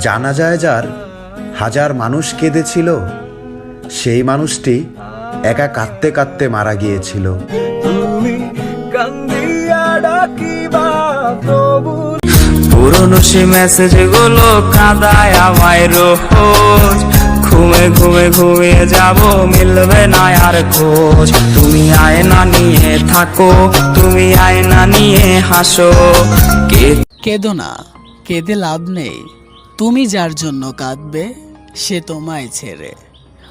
জানা যায় যার হাজার মানুষ কেঁদেছিল সেই মানুষটি একা কাঁদতে কাঁদতে মারা গিয়েছিল। পুরনো সে মেসেজগুলো কাঁদায় আমায় রোজ। ঘুমে ঘুমে ঘুমিয়ে যাব মিলবে না আর খোঁজ। তুমি আয়না নিয়ে থাকো তুমি আয়না নিয়ে হাসো। কে কেঁদো না কেঁদে লাভ নেই। তুমি যার জন্য কাঁদবে, সে তোমায় ছেড়ে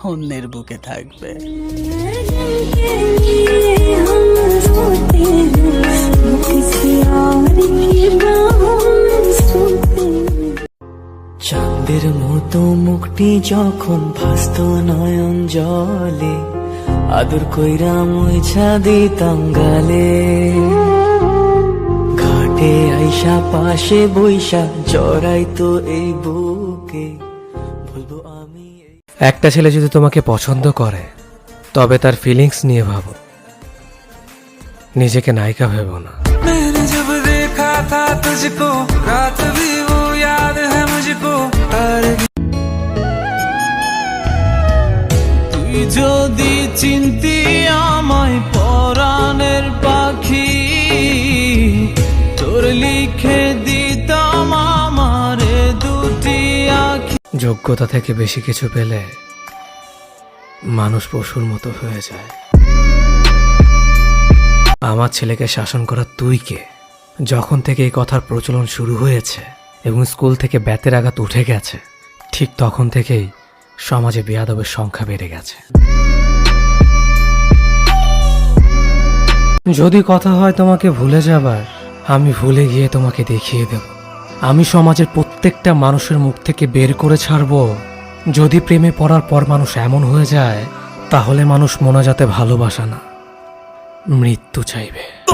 অন্যের বুকে থাকবে। চাঁদের মতো মুখটি যখন ভাসত নয়ন জলে, আদর কইরা মুইছা দিতাম গালে। কাছে আইসা পাশে বৈশা জড়াই তো এই বুকে। বলব আমি একটা ছেলে যদি তোমাকে পছন্দ করে তবে তার ফিলিংস নিয়ে ভাবো। নিজেকে নায়িকা ভেব না। যদি চিন্তিয়া তোর লিখে দিতাম আমারে দুটি আখি। যোগ্যতা থেকে বেশি কিছু পেলে মানুষ পশুর মতো হয়ে যায়। আমার ছেলেকে শাসন করা তুই কে? যখন থেকে এই কথার প্রচলন শুরু হয়েছে এবং স্কুল থেকে ব্যাতের আঘাত উঠে গেছে, ঠিক তখন থেকেই সমাজে বেয়াদবের সংখ্যা বেড়ে গেছে। যদি কথা হয় তোমাকে ভুলে যাবার আমি ভুলে গিয়ে তোমাকে দেখিয়ে দেব। আমি সমাজের প্রত্যেকটা মানুষের মুখ থেকে বের করে ছাড়ব। যদি প্রেমে পড়ার পর মানুষ এমন হয়ে যায় তাহলে মানুষ মনে যাতে ভালোবাসা না। মৃত্যু চাইবে।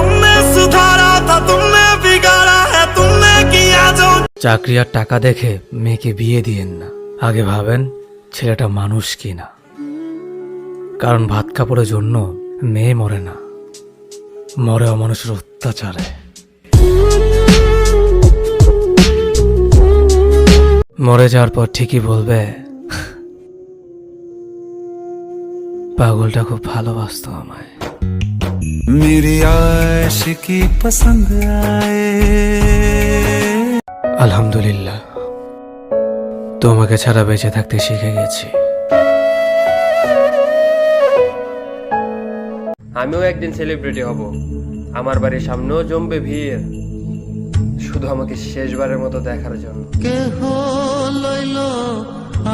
চাকরি আর টাকা দেখে মেয়েকে বিয়ে দিয়েন না। আগে ভাবেন ছেলেটা মানুষ কি না? কারণ ভাত কাপড়ের জন্য মেয়ে মরে না। মরে অমানুষের অত্যাচারে। মরে যাওয়ার পর ঠিকই বলবে। পাগলটা খুব ভালোবাসত আমায়। মেরি আশিকি পছন্দ আলহামদুলিল্লাহ। তোমাকে ছাড়া বেঁচে থাকতে শিখে গেছি। আমিও একদিন সেলিব্রিটি হব। আমার বাড়ির সামনেও জমবে ভিড়। শুধু আমাকে শেষবারের মতো দেখার জন্য। কেহ লইল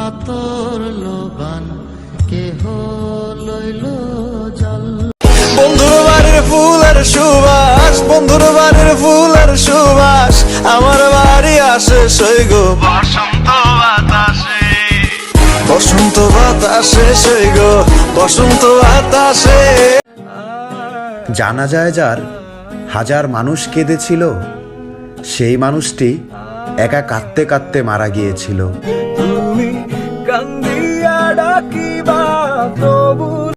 আতর লোবান কেহ লইল জল। বন্ধুর বাড়ির ফুলের সুবাস বন্ধুর বাড়ির ফুলের সুবাস আমার বাড়ি আসে সৈগ বসন্ত বাতাসে। বসন্ত বাতাসে সৈগ বসন্ত বাতাসে। জানা যায় যার হাজার মানুষ কেঁদেছিল সেই মানুষটি একা কাঁদতে কাঁদতে মারা গিয়েছিল। তুমি কান্দিয়া ডাকিবা তবু